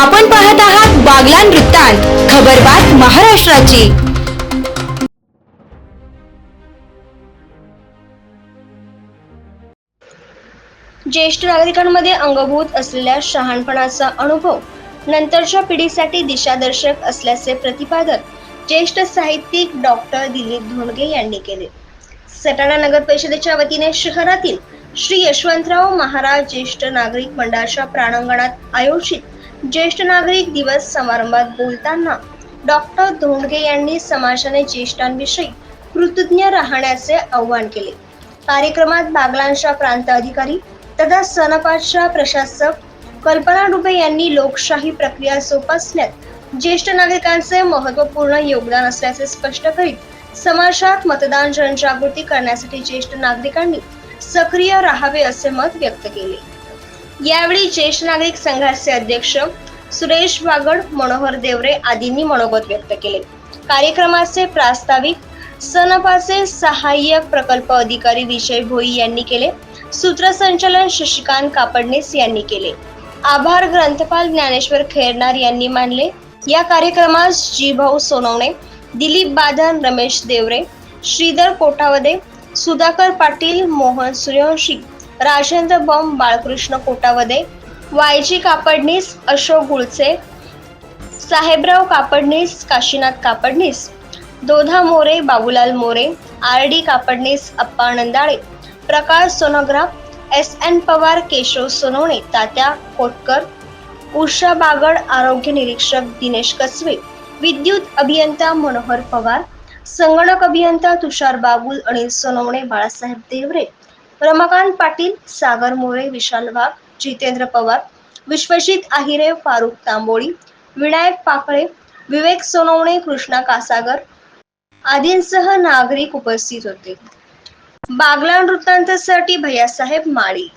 आपण पाहत आहात बागलान वृत्तांत खबरबात महाराष्ट्राची. ज्येष्ठ नागरिकांमध्ये अंगभूत असलेल्या शहाणपणाचा अनुभव नंतरच्या पिढीसाठी दिशादर्शक असल्याचे प्रतिपादन ज्येष्ठ साहित्यिक डॉक्टर दिलीप धोंडगे यांनी केले. सटाणा नगर परिषदेच्या वतीने शहरातील श्री यशवंतराव महाराज ज्येष्ठ नागरिक मंडळाच्या प्रांगणात आयोजित ज्येष्ठ नागरिक दिवस समारंभात बोलताना डॉक्टर धोंडगे यांनी समाजाने ज्येष्ठांविषयी कृतज्ञ राहण्याचे आवाहन केले. कार्यक्रमात बागलांच्या प्रांत अधिकारी तथा सनपाच्या प्रशासक कल्पना डुबे यांनी लोकशाही प्रक्रिया जोपासण्यात ज्येष्ठ नागरिकांचे महत्त्वपूर्ण योगदान असल्याचे स्पष्ट करीत समाजात मतदान जनजागृती करण्यासाठी ज्येष्ठ नागरिकांनी सक्रिय राहावे असे मत व्यक्त केले. यावेळी ज्येष्ठ नागरिक संघाचे अध्यक्ष सुरेश वागड मनोहर देवरे आदींनी मनोगत व्यक्त केले. कार्यक्रमाचे प्रास्ताविक सनपाचे सहाय्यक प्रकल्प अधिकारी विजय भोई यांनी केले. सूत्रसंचालन शशिकांत कापडणीस यांनी केले. आभार ग्रंथपाल ज्ञानेश्वर खेरनार यांनी मानले. या कार्यक्रमात Jibhau Sonawane Dilip Badan Ramesh Deore Shridhar Kothavade Sudhakar Patil Mohan Suryavanshi Rajendra Bam Balkrishna Kotavade Y G Kapadnis Ashok Gulche Sahebrao Kapadnis Kashinath Kapadnis Dodha More Babulal More R D Kapadnis Appa Nandale Prakash Sonogra S N Pawar Keshav Sonawane Tatya Kotkar Usha Bagad आरोग्य निरीक्षक दिनेश कसवे विद्युत अभियंता मनोहर पवार संगणक अभियंता तुषार बागुल अनिल सोनवणे बाळासाहेब देवरे. रमाकांत पाटील सागर मोरे विशाल वाघ जितेंद्र पवार विश्वजित आहिरे फारुख तांबोळी विनायक पाकळे विवेक सोनवणे कृष्णा कासागर आदींसह नागरिक उपस्थित होते. बागला वृत्तांतासाठी भैयासाहेब माळी.